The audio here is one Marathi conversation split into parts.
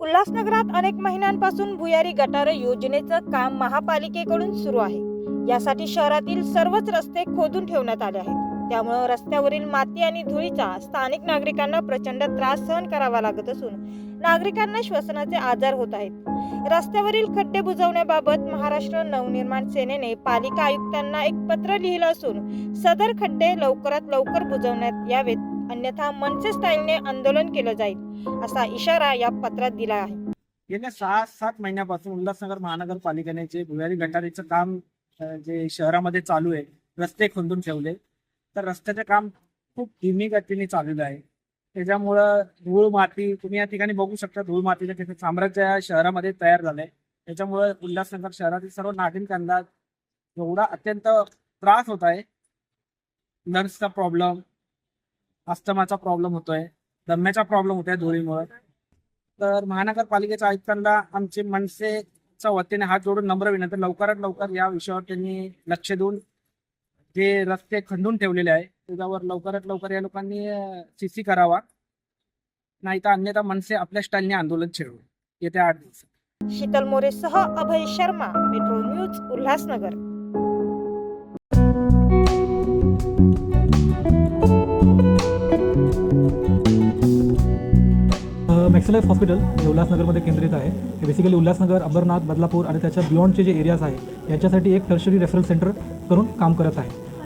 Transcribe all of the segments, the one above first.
उल्हासनगरात अनेक महिन्यांपासून भुयारी गटार योजनेचं काम महापालिकेकडून सुरू आहे. यासाठी शहरातील सर्वच रस्ते खोदून ठेवण्यात आले आहेत. त्यामुळे रस्त्यावरील माती आणि धुळीचा स्थानिक नागरिकांना प्रचंड त्रास सहन करावा लागत असून नागरिकांना श्वसनाचे आजार होत आहेत. रस्त्यावरील खड्डे बुजवण्याबाबत महाराष्ट्र नवनिर्माण सेनेने पालिका आयुक्तांना एक पत्र लिहिलं असून सदर खड्डे लवकरात लवकर बुजवण्यात यावेत अन्यथा मनसे स्टाईलने आंदोलन केलं जाईल असा इशारा या पत्रात दिला आहे. गेल्या सहा सात महिन्यापासून उल्हासनगर महानगरपालिकेने जे भुयारी गटारीचं काम जे शहरामध्ये चालू आहे रस्ते खोदून ठेवले. तर रस्त्याचे काम खूप धीमी गतीने चाललेलं आहे. त्याच्यामुळं धूळ माती तुम्ही या ठिकाणी बघू शकता धूळ मातीचं तिथे साम्राज्य या शहरामध्ये तयार झालंय. त्याच्यामुळं उल्हासनगर शहरातील सर्व नागरिकांना एवढा अत्यंत त्रास होत आहे. नर्सचा प्रॉब्लेम अस्थमाचा प्रॉब्लेम होतोय दम्याचा प्रॉब्लेम होतोय धुळीमुळे. तर महानगरपालिकेच्या आयुक्तांना आमचे मनसेच्या वतीने हात जोडून नम्र विनंती लवकरात लवकर या विषयावर त्यांनी लक्ष देऊन जे रस्ते खंडून ठेवलेले आहे त्याच्यावर लवकरात लवकर या लोकांनी सीसी करावा. नाही तर अन्यथा मनसे आपल्या स्टाईलने आंदोलन छेडू. येत्या आठ दिवसात. Sheetal मोरेसह Abhay Sharma metro news Ulhasnagar. Maxilife hospital हे उल्हासनगरमध्ये केंद्रित आहे. हे बेसिकली उल्हासनगर अंबरनाथ बदलापूर आणि त्याच्या बियॉन्डचे जे एरियाज आहे यांच्यासाठी एक टर्शरी रेफरल सेंटर करून काम करत आहे.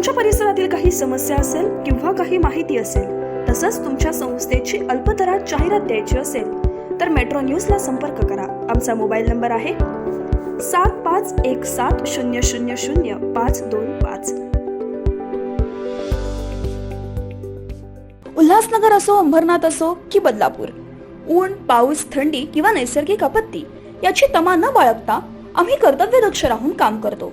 तुमच्या परिसरातील काही समस्या असेल किंवा काही माहिती असेल तसंच तुमच्या संस्थेची अल्पदरात जाहिरात द्यायची असेल तर मेट्रो न्यूजला संपर्क करा. आमचा मोबाईल नंबर आहे सात पाच एक सात शून्य शून्य शून्य पाच दोन पाच. उल्हासनगर असो अंबरनाथ असो की बदलापूर ऊन पाऊस थंडी किंवा नैसर्गिक आपत्ती याची तमा न बाळगता आम्ही कर्तव्यदक्ष राहून काम करतो.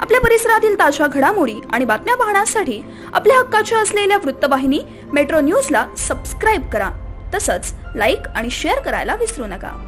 आपल्या परिसरातील ताज्या घडामोडी आणि बातम्या पाहण्यासाठी आपल्या हक्काच्या असलेल्या वृत्तवाहिनी मेट्रो न्यूजला सबस्क्राईब करा. तसंच लाईक आणि शेअर करायला विसरू नका.